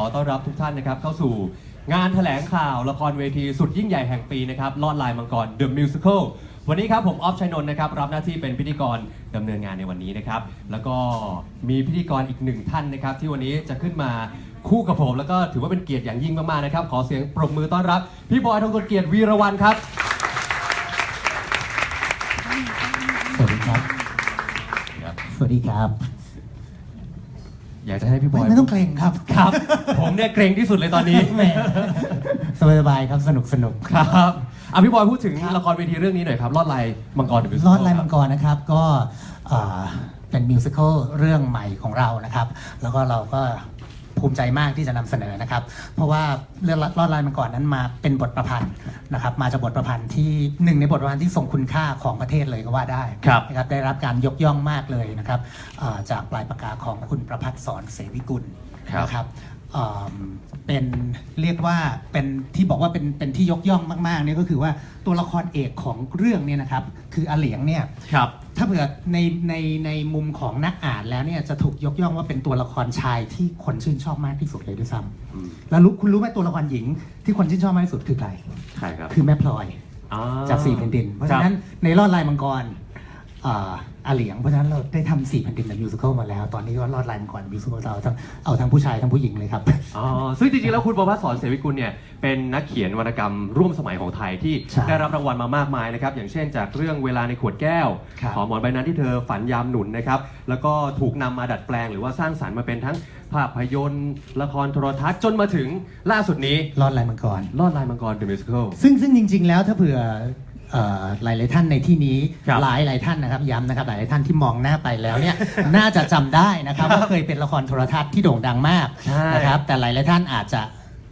ขอต้อนรับทุกท่านนะครับเข้าสู่งานแถลงข่าวละครเวทีสุดยิ่งใหญ่แห่งปีนะครับลอดลายมังกร The Musical วันนี้ครับผมออฟชัยนนท์นะครับรับหน้าที่เป็นพิธีกรดำเนินงานในวันนี้นะครับ แล้วก็มีพิธีกรอีกหนึ่งท่านนะครับ ที่วันนี้จะขึ้นมาคู่กับผมแล้วก็ถือว่าเป็นเกียรติอย่างยิ่งมากๆนะครับ ขอเสียงปรบมือต้อนรับ พี่บอยทองกลเกียรติวีรวันครับสวัสดีครับ สวัสดีครับ อยากจะให้พี่บไม่อย ไม่ต้องเกรงครับ ครับ ผมเนี่ยเกรงที่สุดเลยตอนนี้แหมสบายสบายๆครับสนุกสนุกครับอะพี่บอยพูดถึงครับละครเวทีเรื่องนี้หน่อยครับลอดลายมังกร The ร Musical อดลายคบมังกรนะครับก็เอ่อเป็นมิวสิควลเรื่องใหม่ของเรานะครับ แล้วก็เราก็ ภูมิใจมากที่จะนำเสนอนะครับ เพราะว่าเรื่องรอดลายมังกรนั้นมาเป็นบทประพันธ์นะครับ มาจากบทประพันธ์ที่หนึ่งในบทประพันธ์ที่ทรงคุณค่าของประเทศเลยก็ว่าได้ครับนะครับได้รับการยกย่องมากเลยนะครับอ่าจากปลายปากกาของคุณประพัฒน์สอนเสวิกุลครับนะครับอ่าเป็นเรียกว่าเป็นที่บอกว่าเป็นเป็นที่ยกย่องมากๆเนี่ยก็คือว่าตัวละครเอกของเรื่องเนี่ยนะครับ คืออาเหลียงเนี่ยครับ ถ้าเผื่อในในในมุมของนักอ่านแล้วเนี่ยจะถูกยกย่องว่าเป็นตัวละครชายที่คนชื่นชอบมากที่สุดเลยด้วยซ้อืมำแล้วรู้คุณรู้ไหมตัวละครหญิงที่คนชื่นชอบมากที่สุดคือใคร ใครครับ คือแม่พลอยอ่จากสี่แผ่นดิน เพราะฉะนั้นในรอดลายมังกร อ่าอาเหลียงเพราะฉะนั้นเราได้ทำสี่แผ่นดินในมิวสิควลมาแล้ว ตอนนี้ก็รอดลายมังกรมิวสิควลเราเอาทั้งเอาทั้งผู้ชายทั้งผู้หญิงเลยครับ อ๋อซึ่งจริงๆแล้วคุณประพัฒน์สอนเสวิกุลเนี่ยเป็นนักเขียนวรรณกรรมร่วมสมัยของไทยที่ใช่ได้รับรางวัลมามากมายนะครับอย่างเช่นจากเรื่องเวลาในขวดแก้ว ครับ ขอหมอนใบนั้นที่เธอฝันยามหนุนนะครับแล้วก็ถูกนำมาดัดแปลงหรือว่าสร้างสรรค์มาเป็นทั้งภาพยนตร์ ละครโทรทัศน์จนมาถึงล่าสุดนี้รอดลายมังกร ลอดลายมังกร The Musical ซึ่งซึ่งจริง ๆ แล้วถ้าเผื่อเอ่อ หลายหลายๆท่านในที่นี้ครับหลายหลายท่านนะครับย้ำนะครับหลายหลายท่านที่มองหน้าไปแล้วเนี่ยน่าจะจำได้นะครับว่าเคยเป็นละครโทรทัศน์ที่โด่งดังมากใช่นะครับแต่หลายหลายท่านอาจจะ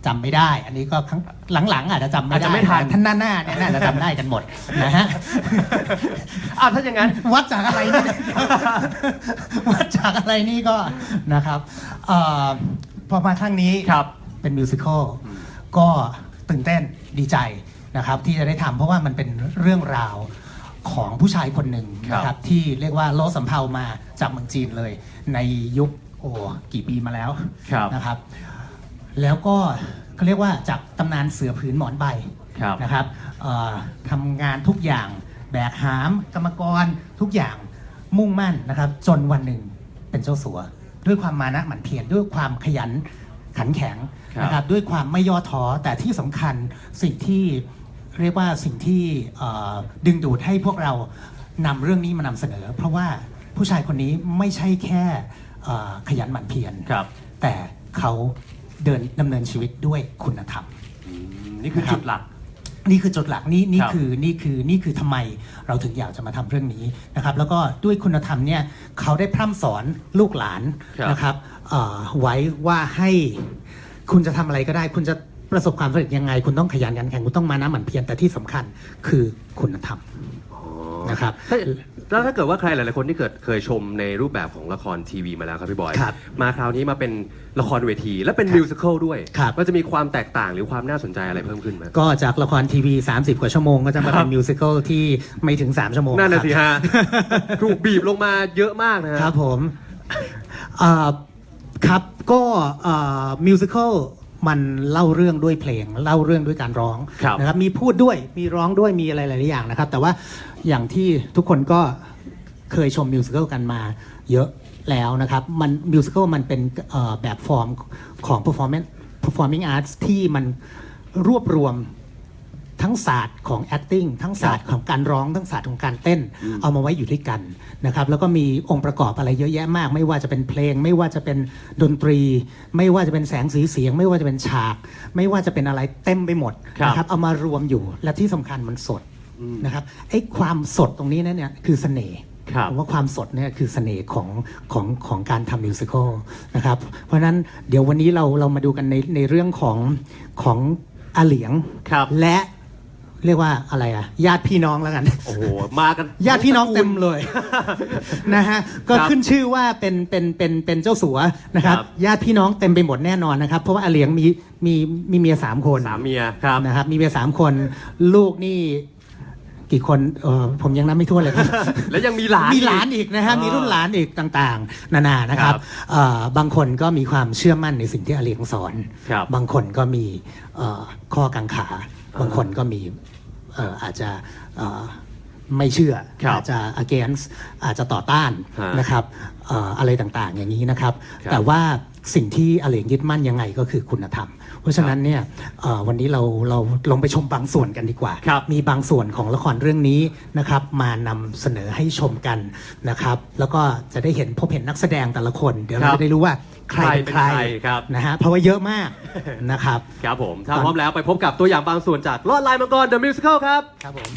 จำไม่ได้ อันนี้ก็ครั้งหลังๆ อาจจะจำไม่อาจได้จะไม่ทันท่านหน้าหน้าๆเนี่ยน่าจะจำได้กันหมดนะฮะอะถ้าอย่างนั้นวัดจากอะไรนี่วัดจากอะไรนี่ก็นะครับเอ่อพอมาครั้งนี้ครับเป็นมิวสิควลก็ตื่นเต้นดีใจ นะครับที่จะได้ทำเพราะว่ามันเป็นเรื่องราวของผู้ชายคนหนึ่งนะคครัรับบที่เรียกว่าโลสำเภามาจากเมืองจีนเลย ในยุคโอ้กี่ปีมาแล้วครับนะครับ แล้วก็เขาเรียกว่าจากตำนานเสือผืนหมอนใบครับนะครับเอ่อทำงานทุกอย่างแบกหาม กรรมกรทุกอย่างมุ่งมั่นนะครับ จนวันหนึ่งเป็นเจ้าสัว ด้วยความมานะหมั่นเพียรด้วยความขยันขันแข็งครับนะครับด้วยความไม่ย่อท้อแต่ที่สำคัญสิ่งที่ เรียกว่าสิ่งที่เอ่อดึงดูดให้พวกเรานำเรื่องนี้มานำเสนอ เพราะว่าผู้ชายคนนี้ไม่ใช่แค่เอ่อขยันหมั่นเพียรครับแต่เขาเดินดำเนินชีวิตด้วยคุณธรรมอืมนี่คือนะครับจุดหลัก นี่คือจุดหลักนี่นี่ครับคือนี่คือนี่คือทำไมเราถึงอยากจะมาทำเรื่องนี้นะครับ แล้วก็ด้วยคุณธรรมเนี่ยเขาได้พร่ำสอนลูกหลานครับนะครับเอ่อไว้ว่าให้คุณจะทำอะไรก็ได้ คุณจะ ประสบความสำเร็จยังไง คุณต้องขยันขันแข็งคุณต้องมานะหมั่นเพียรแต่ที่สำคัญคือคุณธรรมนะครับ ถ้าแล้วถ้าเกิดว่าใครหลายๆคนที่เกิดเคยชมในรูปแบบของละครทีวีมาแล้วครับพี่บอย ครับมาคราวนี้มาเป็นละครเวที และเป็นครับมิวสิควลด้วยครับ มันจะมีความแตกต่างหรือความน่าสนใจอะไรเพิ่มขึ้นไหม ก็จากละครทีวี 30 กว่าชั่วโมง ก็จะมาครัเป็บนมิวสิควลที่ไม่ถึง 3 ชั่วโมงนั่นน่ะครับสิฮะ ถูกบีบลงมาเยอะมากนะฮะ ครับผมอ่าครับก็มิวสิควล มันเล่าเรื่องด้วยเพลง เล่าเรื่องด้วยการร้องครับนะครับมีพูดด้วยมีร้องด้วยมีอะไรหลายๆอย่างนะครับ แต่ว่าอย่างที่ทุกคนก็เคยชมมิวสิควลกันมาเยอะแล้วนะครับมันมิวสิควลมันเป็นเอ่อแบบฟอร์มของ performance performing arts ที่มันรวบรวม ทั้งศาสตร์ของ acting ทั้งศาสตร์ของการร้องทั้งศาสตร์ของการเต้น เอามาไว้อยู่ด้วยกันนะครับแล้วก็มีองค์ประกอบอะไรเยอะแยะมาก ไม่ว่าจะเป็นเพลง ไม่ว่าจะเป็นดนตรี ไม่ว่าจะเป็นแสงสีเสียง ไม่ว่าจะเป็นฉาก ไม่ว่าจะเป็นอะไรเต็มไปหมดครับนะครับเอามารวมอยู่และที่สำคัญมันสดนะครับไอ้ความสดตรงนี้นั่นเนี่ยคือเสน่ห์ครับผมว่าความสดเนี่ยคือเสน่ห์ของของของการทำมิวสิควลนะครับ เพราะฉะนั้นเดี๋ยววันนี้เราเรามาดูกันในในเรื่องของของอาเหลียงครับและ เรียกว่าอะไรอะญาติพี่น้องแล้วกัน โอ้โหมากัน ญาติพี่น้องเต็มเลยนะฮะก็ครับขึ้นชื่อว่าเป็นเป็นเป็นเป็นเจ้าสัวนะครับครับ ญาติพี่น้องเต็มไปหมดแน่นอนนะครับ เพราะว่าอาเหลียงมีมีมีเมียสามคนสามเมียครับ นะครับมีเมียสามคนลูกนี่กี่คนเออผมยังนับไม่ทั่วนเลยครับและยังมีหลานมีหลานอีกนะฮะอ่ามีมีรุ่นหลานอีกต่างๆ นานานะครับครับเอ่อบางคนก็มีความเชื่อมั่นในสิ่งที่อาเลียงสอน ครับ บางคนก็มีเอ่อข้อกังขา บางคนก็มีเอ่ออาจจะเอ่อไม่เชื่อครับอาจจะ against อาจจะต่อต้านฮะนะครับเอ่ออะไรต่างๆอย่างนี้นะครับครับแต่ว่าสิ่งที่อาเหลียงยึดมั่นยังไงก็คือคุณธรรม เพราะฉะนั้นเนี่ยเอ่อวันนี้เราเราลองไปชมบางส่วนกันดีกว่า ครับ มีบางส่วนของละครเรื่องนี้นะครับ มานำเสนอให้ชมกันนะครับ แล้วก็จะได้เห็นพบเห็นนักแสดงแต่ละคน เดี๋ยวคเรารับจะได้รู้ว่าใครเป็นใคใครรเป็นใครครับ นะฮะเพราะว่าเยอะมากนะครับ ครับผม ถ้าพร้อมแล้วไปพบกับตัวอย่างบางส่วนจากลอดลายมังกร The Musical ครับ ครับผม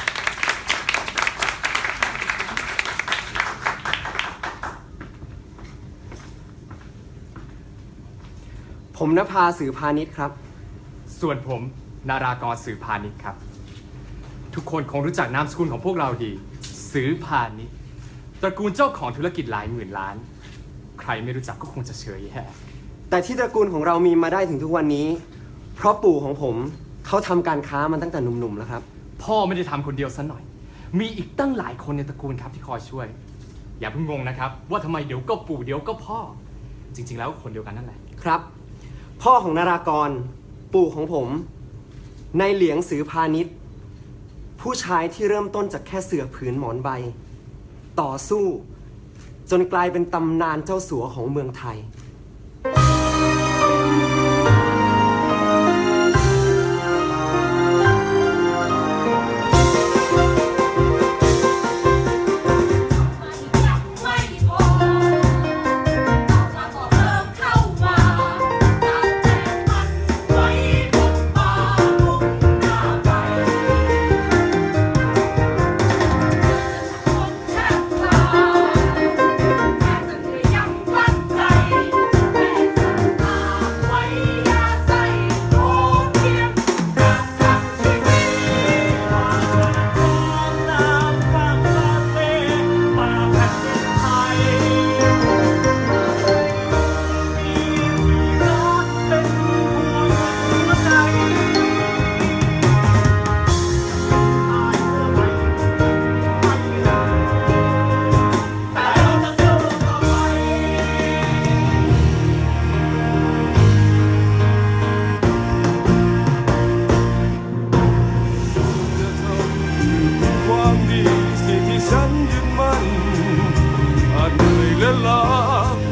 ผมนภาสื่อพาณิชย์ครับ ส่วนผมนารากรสือพาณิชย์ครับ ทุกคนคงรู้จักนามสกุลของพวกเราดี สือพาณิชย์ตระกูลเจ้าของธุรกิจหลายหมื่นล้าน ใครไม่รู้จักก็คงจะเฉยแย่แต่ที่ตระกูลของเรามีมาได้ถึงทุกวันนี้ เพราะปู่ของผมเขาทำการค้ามันตั้งแต่หนุ่มๆแล้วครับ พ่อไม่ได้ทำคนเดียวซะหน่อย มีอีกตั้งหลายคนในตระกูลครับที่คอยช่วย อย่าเพิ่งงงนะครับ ว่าทำไมเดี๋ยวก็ปู่เดี๋ยวก็พ่อ จริง ๆ แล้วคนเดียวกันนั่นแหละ ครับ พ่อของนารากร ปู่ของผม ในเหลียงสือพาณิชย์ ผู้ชายที่เริ่มต้นจากแค่เสือผืนหมอนใบ ต่อสู้ จนกลายเป็นตำนานเจ้าสัวของเมืองไทย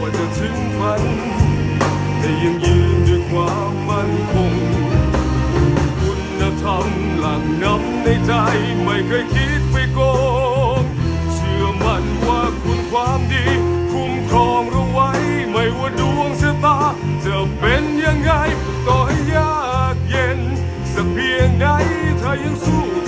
ว่าจะถึงฝันแต่ยังยืนด้วยความมั่นคง คุณธรรมหลังน้ำในใจไม่เคยคิดไปโกง เชื่อมั่นว่าคุณความดี คุ้มครองเราไว้ ไม่ว่าดวงชะตา จะเป็นยังไงต่อให้ยากเย็น สักเพียงไหนถ้ายังสู้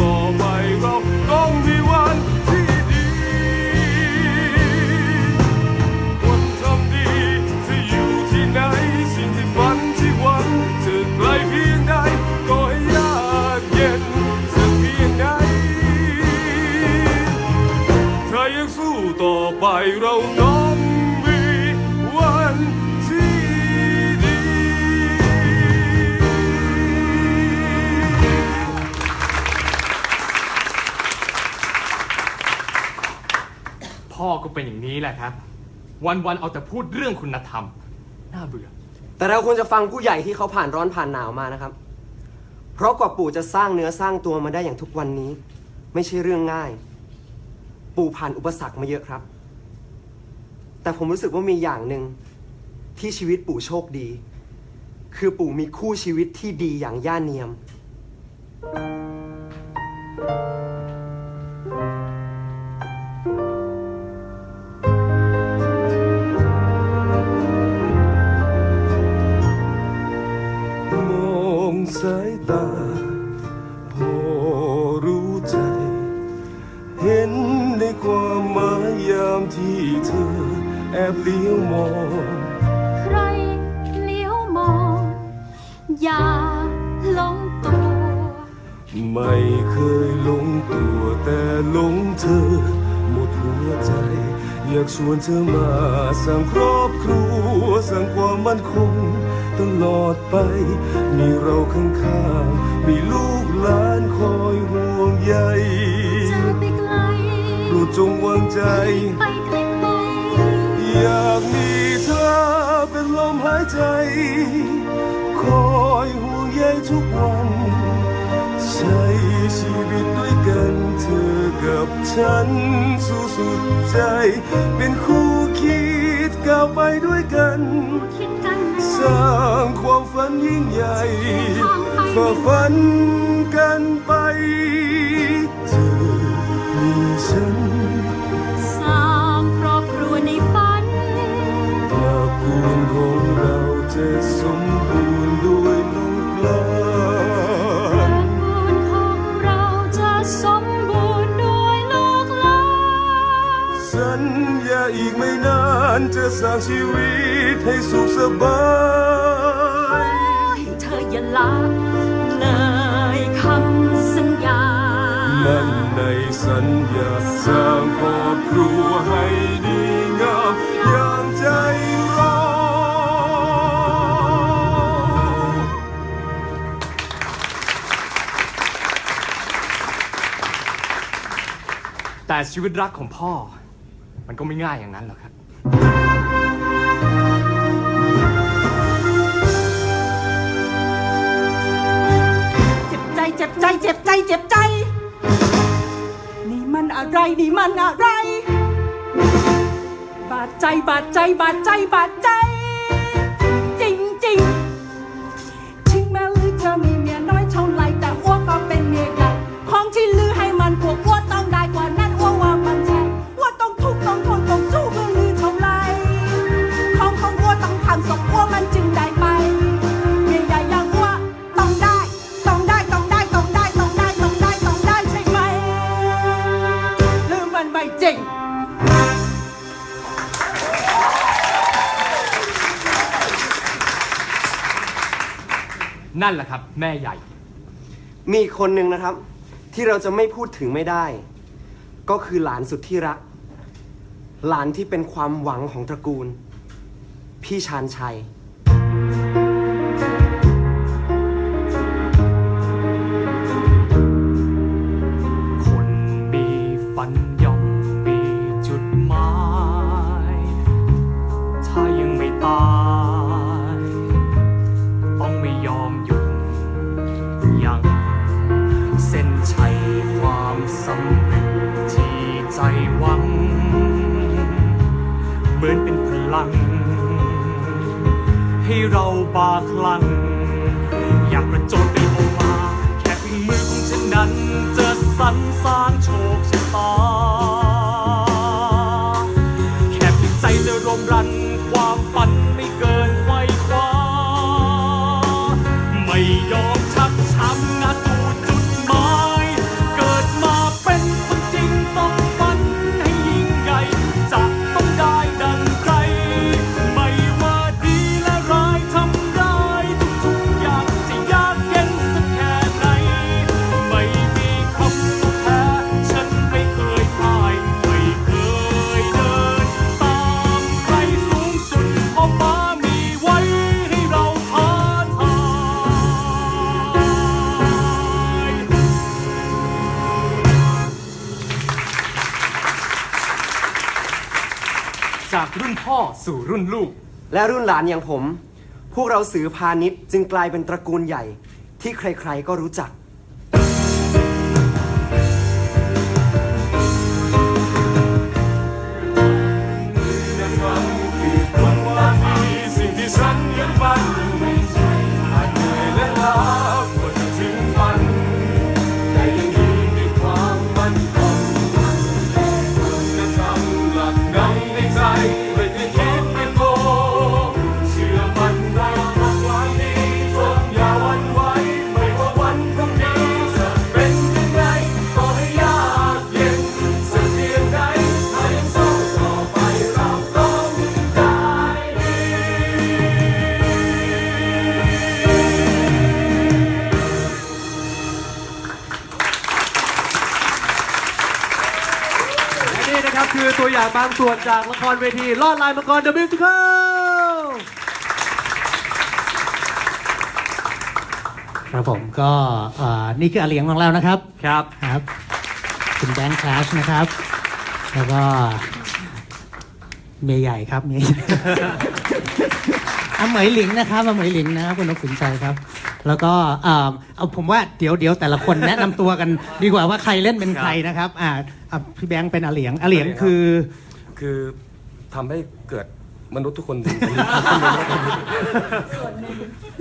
เป็นอย่างนี้แหละครับ วันๆเอาแต่พูดเรื่องคุณธรรม น่าเบื่อ แต่เราควรจะฟังผู้ใหญ่ที่เขาผ่านร้อนผ่านหนาวมานะครับ เพราะกว่าปู่จะสร้างเนื้อสร้างตัวมาได้อย่างทุกวันนี้ ไม่ใช่เรื่องง่าย ปู่ผ่านอุปสรรคมาเยอะครับ แต่ผมรู้สึกว่ามีอย่างหนึ่งที่ชีวิตปู่โชคดี คือปู่มีคู่ชีวิตที่ดีอย่างย่าเนียมมายตา พอรู้ใจ เห็นในความหมายยามที่เธอ แอบเลี้ยวมอง ใครเลี้ยวมอง อย่าหลงตัว ไม่เคยหลงตัวแต่หลงเธอ หมดหัวใจ อยากชวนเธอมาสร้างครอบครัวสร้างความมั่นคง ตลอดไป มีเราข้างๆมีลูกหลานคอยห่วงใยใจจงวางใจ ไปไกลอยากมีเธอเป็นลมหายใจ คอยห่วงใยทุกวัน ใช้ชีวิตด้วยกันเธอกับฉันสู้สุดใจ เป็นคู่คิดก้าวไปด้วยกันๆคิดกัน สร้างความฝันยิ่งใหญ่ฝ่าฝันกันไปเธอมีฉัน นานจะสร้างชีวิตให้สุขสบายเธออย่าละเลยคำสัญญา มันในสัญญาสร้างครอบครัวให้ดีงามอย่างใจเราแต่ชีวิตรักของพ่อ มันก็ไม่ง่ายอย่างนั้นหรอกครับ เจ็บใจ เจ็บใจ เจ็บใจ นี่มันอะไรนี่มันอะไร บาดใจบาดใจบาดใจบาดใจ นั่นแหละครับ แม่ใหญ่ มีอีกคนหนึ่งนะครับ ที่เราจะไม่พูดถึงไม่ได้ ก็คือหลานสุดที่รัก หลานที่เป็นความหวังของตระกูล พี่ชานชัย และรุ่นหลานอย่างผม พวกเราสือพาณิชย์จึงกลายเป็นตระกูลใหญ่ที่ใครๆก็รู้จัก นี่นะครับ คือตัวอย่างบางส่วนจากละครเวทีลอดลายมังกร The Musical ครับผมก็เอ่อนี่คืออาเลียงของเรานะครับครับ ครับคุณแบงค์คลาชนะครับ แล้วก็เมียใหญ่ครับเมียใหญ่อาเหมยหลิงนะครับอาเหมยหลิงนะครับคุณนกสินใจครับ แล้วก็เอ่อเอาผมว่าเดี๋ยวเดี๋ยวแต่ละคนแนะนำตัวกัน ดีกว่าว่าใครเล่นเป็นใครนะครับอ่าอะพี่แบงค์เป็นอาเหลียงอาเหลียงคือ คือทำให้เกิดมนุษย์ทุกคนดี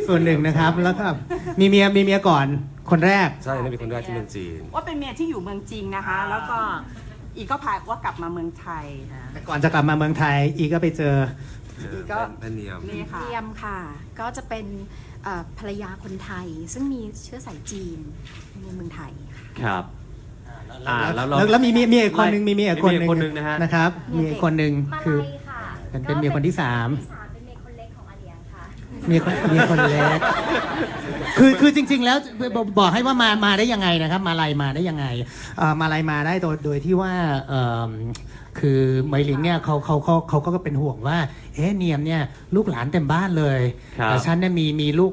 ส่วนหนึ่งนะครับแล้วก็มีเมียมีเมียก่อนคนแรก ใช่นี่เป็นคนแรกที่เมืองจีน ว่าเป็นเมียที่อยู่เมืองจีนนะคะ แล้วก็อีกก็พาว่ากลับมาเมืองไทยนะแต่ก่อนจะกลับมาเมืองไทยอีก็ไปเจอ อีกก็แม่เนียม นี่ค่ะเทียมค่ะ ก็จะเป็นเอ่อ ภรรยาคนไทย ซึ่งมีเชื้อสายจีนในเมืองไทยค่ะ ครับอ่าแล้วเรา แล้วแล้วมีเมียเมียอีกคนหนึ่งมีเมียอีกคนหนึ่งมีเมียคนหนึ่งนะฮะ นะครับมีอีกคนหนึ่งมาคือ ลัยค่ะเป็นเป็นเมียคนที่สามที่สาม เป็นเมียคนเล็กของอาเลียงค่ะ เมียคนเมียคนเล็ก คือคือจริง ๆ แล้วบอกบอกให้ว่ามามาได้ยังไงนะครับ มาลายมาได้ยังไงเอ่อมาลายมาได้โดยโดยที่ว่าเอิ่มคือเหมยหลิงเนี่ยเขาเขาเขาเขาก็เป็นห่วงว่าเอ๊ะเนียมเนี่ยลูกหลานเต็มบ้านเลยครับแต่ฉันเนี่ยมีมีลูก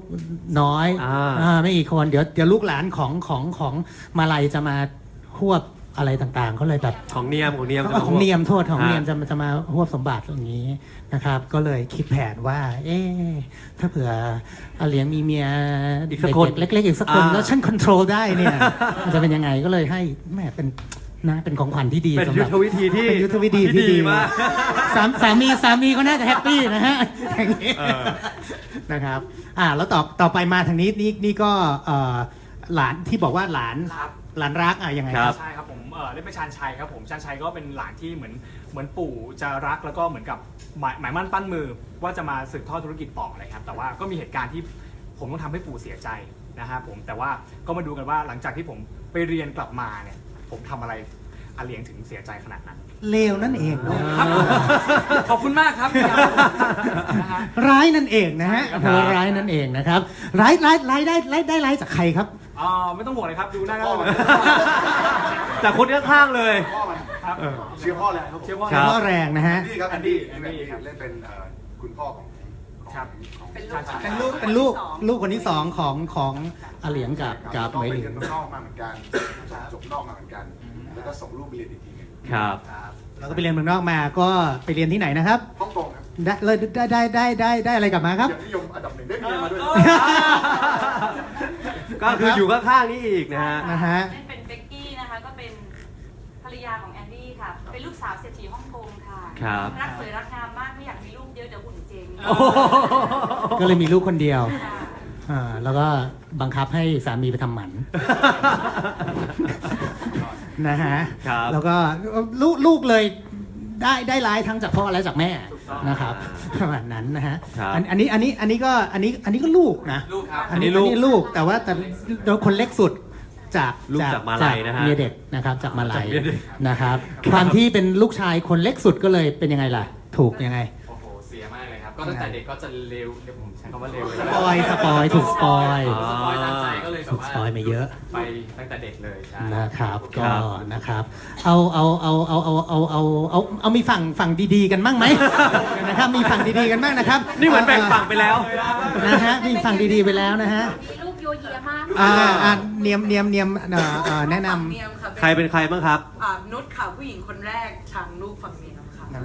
น้อยอ่าอ่าไม่กี่คนเดี๋ยวเดี๋ยวลูกหลานของของของมาลายจะมาหวบ อะไรต่างๆเขาเลยแบบของเนียมของเนียมเอาของเนียมโทษของฮะเนียมจะมาจะมาหวบสมบัติอย่างนี้นะครับ ก็เลยคิดแผนว่า เอ๊ะถ้าเผื่ออาเหลียงมีเมียอีกสักคนเด็กๆเล็กๆอีกสักคนอ่าแล้วฉันควบคุมได้เนี่ยมันจะเป็นยังไงก็เลยให้แม่เป็นนะเป็นของขวัญที่ดีเป็นสำหยุรัทบธวิธีที่เป็นยุทธวิธีที่ที่ดีดีมากสามสามีสามีก็น่าจะแฮปปี้นะฮะอย่างนี้เออนะครับ อ่าแล้วต่อต่อไปมาทางนี้นี่นี่ก็เอ่อหลานที่บอกว่าหลาน หลานรักอะยังไงคครัรับบใช่ครับผมเออเล่นเป็นชานชัยครับผมชานชัยก็เป็นหลานที่เหมือนเหมือนปู่จะรักแล้วก็เหมือนกับหมายหมายมั่นปั้นมือว่าจะมาสืบทอดธุรกิจต่ออะไรครับ แต่ว่าก็มีเหตุการณ์ที่ผมต้องทำให้ปู่เสียใจนะฮะผมแต่ว่าก็มาดูกันว่าหลังจากที่ผมไปเรียนกลับมาเนี่ย ผมทำอะไรอาเลียงถึงเสียใจขนาดนั้น เลวนั่นเองเนอะครับขอบคุณมากครับนะฮะ ร้ายนั่นเองนะฮะครับโหร้ายนั่นเองนะครับร้ายร้ายร้ายได้ร้ายได้ร้ายจากใครครับ อ่าไม่ต้องห่วงเลยครับ ดูหน้าก็รู้จากคนข้างๆเลยครับเชื่อพ่อเลยครับเชื่อว่า ครับก็แรงนะฮะนี่ครับแออันนดี้ดี้แอนดี้ครับเล่นเป็นเอ่อคุณพ่อของของครับของเป็นชานชัยเป็นลูกเป็นลูกลูกคนที่สองของของอาเหลียงกับกับเหมยหลิเรียงนเมืองนอกมาเหมือนกันจบจบนอกมาเหมือนกัน แล้วก็ส่งลูกไปเรียนอีกทีหนึงครับ แล้วก็ไปเรียนเมืองนอกมาก็ไปเรียนที่ไหนนะครับ ฮ่องกงครับ ได้เลยได้ได้ได้ได้ได้อะไรกลับมาครับเกียรตินิยมอันดับหนึ่งได้เมียมาด้วยก็คืออยู่ข้างๆนี่อีกนะฮะ นะฮะ เล่นเป็นเบกกี้นะคะ ก็เป็นภรรยาของแอนดี้ค่ะ เป็นลูกสาวเศรษฐีฮ่องกงค่ะ ครับ รักสวยรักงามมากไม่อยากมีลูกเยอะเดี๋ยวหุ่นเจ๊งโอ้โหก็เลยมีลูกคนเดียวค่ะอ่าแล้วก็บังคับให้สามีไปทำหมัน นะฮะ ครับ แล้วก็ลูกลูกเลยได้ได้ร้ายทั้งจากพ่อและจากแม่ นะครับประมาณนั้นนะฮะครับอันอันนี้อันนี้อันนี้ก็อันนี้อันนี้ก็ลูกนะลูกครับอันนี้อันนี้ลูกอันนี้ลูกแต่ว่าแต่โดยคนเล็กสุดจากลูกจากมาลัยนะฮะเมียเด็กนะครับจากมาลัยจากเมียเด็กนะครับ ความที่เป็นลูกชายคนเล็กสุดก็เลยเป็นยังไงล่ะ ถูกยังไง กเลยครับก็ตั้งแต่เด็กก็จะเร็วเดี๋ยวผมใช้คำว่าเร็วเลยสปอยสปอยถูกสปอยอ๋อสปอยตามใจก็เลยแบถูบกว่าสปอยมาเยอะ ไปตั้งแต่เด็กเลยใช่นะครับคก็รับนะครับเอาเอาเอาเอาเอาเอาเอาเอาเอามีฝั่งฝั่งดีๆกันบ้างไหมนะครับมีฝั่งดีๆกันบ้างนะครับนี่เหมือนแบ่งฝั่งไปแล้วนะฮะมีฝั่งดีๆไปแล้วนะฮะมีลูกโยเยมากอ่าอ่าเนียมเนียมเนียมเอ่อเอ่อแนะนเนียมค่ะใครเป็นใครบ้างครับ อ่านุชค่ะผู้หญิงคนแรกทางลูกฝั่งเนียมค่ะำ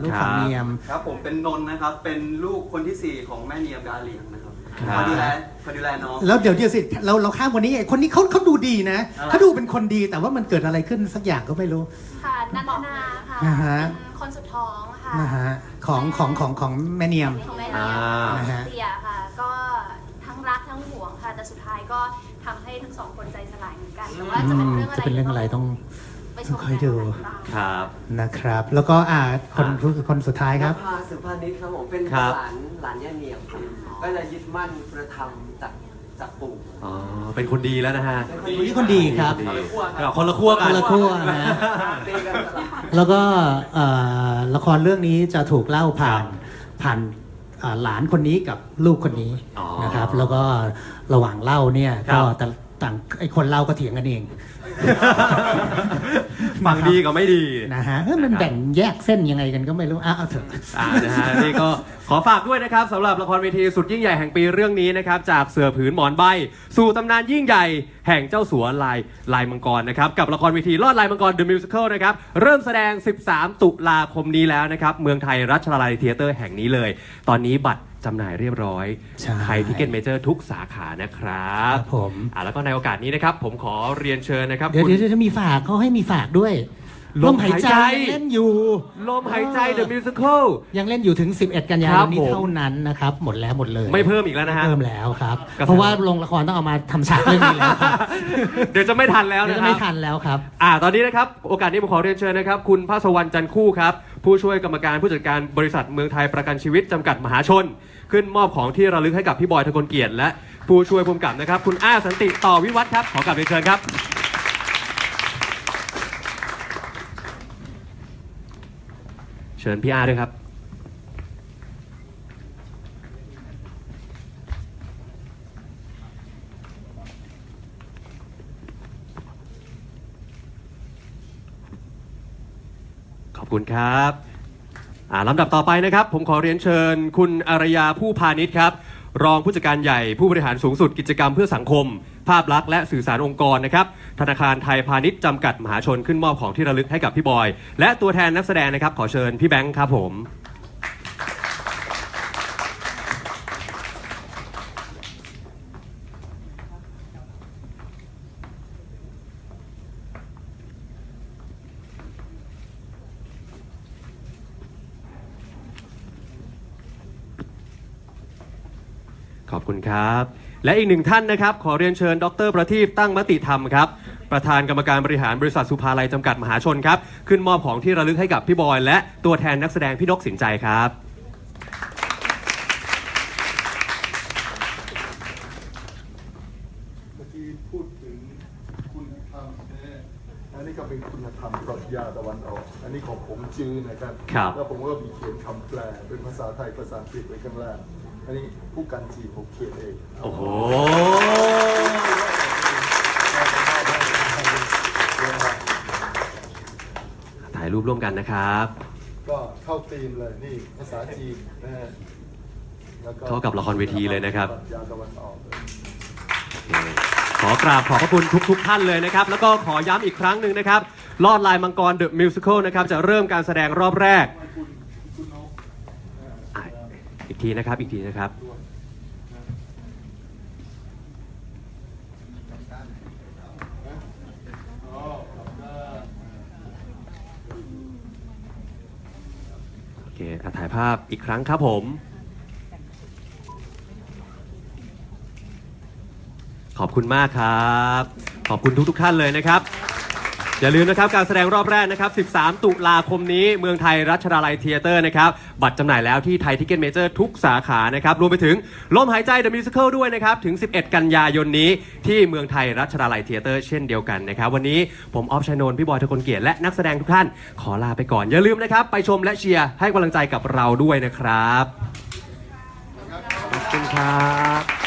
ลูกของเนียม ครับผมเป็นนนท์นะครับ เป็นลูกคนที่4ของแม่เนียมกับอาเหลียงนะครับครับ คอยดูแลคอยดูแลน้อง แล้วเดี๋ยวเดี๋ยวสิเราเราข้ามวันนี้ไอ้คนนี้เขาเขาดูดีนะอะไรเขาดูเป็นคนดีแต่ว่ามันเกิดอะไรขึ้นสักอย่างก็ไม่รู้ ค่ะนันทนาค่ะอ่าฮะ เป็นคนสุดท้องค่ะนะฮะของของของของแม่เนียม ของแม่อ่าเนียนะฮะ เสียค่ะ ก็ทั้งรักทั้งห่วงค่ะ แต่สุดท้ายก็ทำให้ทั้งสองคนใจสลายเหมือนกันแต่ว่าอืจะเป็นมเรื่องอะไร จะเป็นเรื่องอะไรต้อง ไปชมค่อยดูกันครับ นะครับ แล้วก็อ่าคนคนสุดท้ายครับ นภาสุภานิชครับผมเป็นครับหลานหลานย่าเนียมครับก็จะยึดมั่นคุณธรรมจากจากปู่อ๋อ เป็นคนดีแล้วนะฮะคนนี้คนดีครับนดีเอาคนละขั้วกันคนละขั้วนะ ตีกันตลอด แล้วก็เอ่อละครเรื่องนี้จะถูกเล่าผ่านผ่านอ่าหลานคนนี้กับลูกคนนี้อ๋อนะครับ แล้วก็ระหว่างเล่าเนี่ยครัก็บแต่ ต่างไอ้คนเล่าก็เถียงกันเองฟังดีกับไม่ดีนะฮะเอ้ยมันแบ่งแยกเส้นยังไงกันก็ไม่รู้อะเอาเถอะอ่านะฮะนี่ก็ขอฝากด้วยนะครับสำหรับละครเวทีสุดยิ่งใหญ่แห่งปีเรื่องนี้นะครับจากเสือผืนหมอนใบ สู่ตำนานยิ่งใหญ่แห่งเจ้าสัวลายลายมังกรนะครับกับละครเวทีลอดลายมังกร The Musical นะครับเริ่มแสดง 13 ตุลาคมนี้แล้วนะครับเมืองไทยรัชดาลัยเทเตอร์แห่งนี้เลย ตอนนี้บัตร จำหน่ายเรียบร้อยใช่ไทยทิเก็ตเมเจอร์ทุกสาขานะครับครับ ผมอ่าแล้วก็ในโอกาสนี้นะครับ ผมขอเรียนเชิญนะครับเดี๋ยวคุณ เดี๋ยวจะมีฝากเขาให้มีฝากด้วยลลมมหาหายยใจใจยังเล่นอยู่ ลมหายใจ The Musical ยังเล่นอยู่ถึง 11 กันยาคยรันบนี้ผม เท่านั้นนะครับ หมดแล้วหมดเลยไม่เพิ่มอีกแล้วนะฮะ เพิ่มแล้วครับกระแสเพราะว่าโรงละครต้องเอามาทำฉากเรื่องนี้แล้วครับเดี๋ยวจะไม่ทันแล้วเดี๋ยวนะจะครัไม่บทันแล้วครับ อ่าตอนนี้นะครับ โอกาสนี้ผมขอเรียนเชิญนะครับ คุณภาสวรรณจันทร์คู่ครับผู้ช่วยกรรมการผู้จัดการบริษัทเมืองไทยประกันชีวิตจำกัดมหาชน ขึ้นมอบของที่ระลึกให้กับพี่บอยทะกลเกียรติและผู้ช่วยผู้กำกับนะครับ คุณอ้าสันติต่อวิวัฒน์ครับ ขอกลับเรียนเชิญครับ เชิญพี่อาด้วยครับ อบคุณครับอ่าลำดับต่อไปนะครับ ผมขอเรียนเชิญ คุณอารยาผู้พาณิชย์ครับ รองผู้จัดการใหญ่ผู้บริหารสูงสุดกิจกรรมเพื่อสังคม ภาพลักษณ์และสื่อสารองค์กรนะครับ ธนาคารไทยพาณิชย์จำกัดมหาชนขึ้นมอบของที่ระลึกให้กับพี่บอย และตัวแทนนักแสดงนะครับ ขอเชิญพี่แบงค์ครับผม คุณครับ และอีกหนึ่งท่านนะครับ ขอเรียนเชิญ ดร ประทีปตั้งมติธรรมครับ ประธานกรรมการบริหารบริษัทสุภาลัยจำกัดมหาชนครับ ขึ้นมอบของที่ระลึกให้กับพี่บอย และตัวแทนนักแสดงพี่นกสินใจครับ เมื่อกี้พูดถึงคุณธรรมนะอันนี้ก็เป็นคุณธรรมปรัชญาตะวันออก อันนี้ของผมจือนะครับ ครับ แล้วผมก็มีเขียนคำแปลเป็นภาษาไทยภาษาอังกฤษไว้ข้างล่าง อันนี้ผู้กันจีผมเขียนเองโอ้โหถ่ายรูปร่วมกันนะครับ ก็เข้าธีมเลยนี่ภาษาจีนนะฮะแล้วเข้ากับละครเวทีเลยนะครับปรัชญาตะวันออกเลย ขอกราบขอบพระคุณทุกๆท่านเลยนะครับ แล้วก็ขอย้ำอีกครั้งหนึ่งนะครับ ลอดลายมังกร The Musical นะครับ จะเริ่มการแสดงรอบแรกอะ อีกทีนะครับ อีกทีนะครับ โอเคอะถ่ายภาพอีกครั้งครับผม ขอบคุณมากครับ ขอบคุณทุกๆท่านเลยนะครับ อย่าลืมนะครับการแสดงรอบแรกนะครับ 13 ตุลาคมนี้เมืองไทยรัชดาลัยเทเตอร์นะครับบัตรจำหน่ายแล้วที่ไทยทิกเก็ตเมเจอร์ทุกสาขานะครับรวมไปถึงลมหายใจ The Musical ด้วยนะครับ ถึง 11 กันยายนนี้ที่เมืองไทยรัชดาลัยเทเตอร์เช่นเดียวกันนะครับ วันนี้ผมออฟชัยนนท์พี่บอยทะกลเกียรติและนักแสดงทุกท่าน ขอลาไปก่อน อย่าลืมนะครับ ไปชมและเชียร์ให้กำลังใจกับเราด้วยนะครับขอบคุณครับ